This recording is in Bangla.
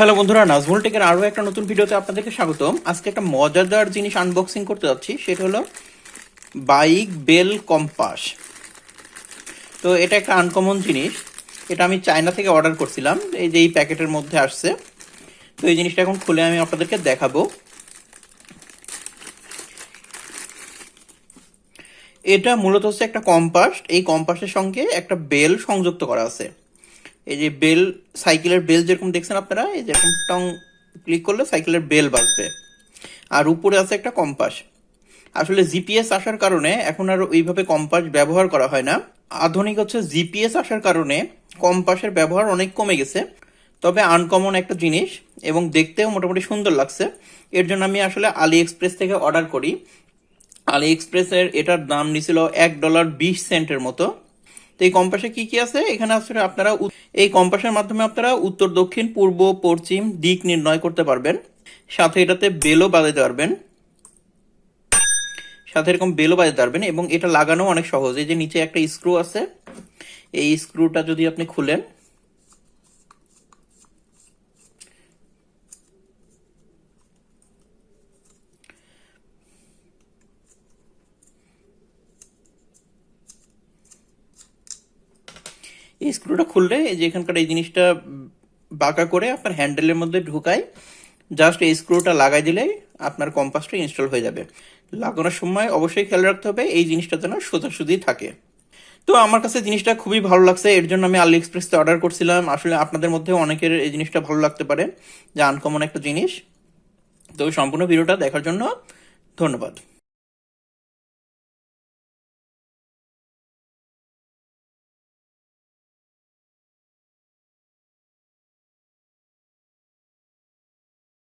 হ্যালো বন্ধুরা, নাজমুল টেকের আরও একটা নতুন ভিডিওতে আপনাদেরকে স্বাগতম। আজকে একটা মজাদার জিনিস আনবক্সিং করতে যাচ্ছি, সেটা হলো বাইক বেল কম্পাস। তো এটা একটা আনকমন জিনিস, এটা আমি চায়না থেকে অর্ডার করছিলাম, এই যে এই প্যাকেটের মধ্যে আসছে। তো এই জিনিসটা এখন খুলে আমি আপনাদেরকে দেখাবো। এটা মূলত হচ্ছে একটা কম্পাস, এই কম্পাসের সঙ্গে একটা বেল সংযুক্ত করা আছে। এই যে বেল, সাইকেলের বেল যেরকম দেখছেন আপনারা, এই যেরকম টং ক্লিক করলে সাইকেলের বেল বাজবে। আর উপরে আছে একটা কম্পাস। আসলে জিপিএস আসার কারণে এখন আর ওইভাবে কম্পাস ব্যবহার করা হয় না। আধুনিক হচ্ছে জিপিএস আসার কারণে কম্পাসের ব্যবহার অনেক কমে গেছে। তবে আনকমন একটা জিনিস, এবং দেখতেও মোটামুটি সুন্দর লাগছে। এর জন্য আমি আসলে আলি এক্সপ্রেস থেকে অর্ডার করি। আলি এক্সপ্রেসের এটার দাম নিছিল এক ডলার বিশ সেন্টের মতো। তো এই কম্পাসে কি কি আছে? এখানে আসলে আপনারা এই কম্পাসের মাধ্যমে আপনারা উত্তর, দক্ষিণ, পূর্ব, পশ্চিম দিক নির্ণয় করতে পারবেন। সাথে এটাতে বেলও বাজাতে পারবেন। সাথে এরকম বেলও বাজাতে পারবেন এবং এটা লাগানো অনেক সহজ। এই যে নিচে একটা স্ক্রু আছে, এই স্ক্রুটা যদি আপনি খুলেন এই স্ক্রুটা খুললে এই যে এখানকার এই জিনিসটা বাঁকা করে আপনার হ্যান্ডেলের মধ্যে ঢুকাই জাস্ট এই স্ক্রুটা লাগাই দিলেই আপনার কম্পাসটা ইনস্টল হয়ে যাবে। লাগানোর সময় অবশ্যই খেয়াল রাখতে হবে, এই জিনিসটা যেন সোজাসুজি থাকে। তো আমার কাছে জিনিসটা খুবই ভালো লাগছে, এর জন্য আমি আলি এক্সপ্রেসতে অর্ডার করছিলাম। আসলে আপনাদের মধ্যে অনেকের এই জিনিসটা ভালো লাগতে পারে, যে আনকমন একটা জিনিস। তো সম্পূর্ণ ভিডিওটা দেখার জন্য ধন্যবাদ।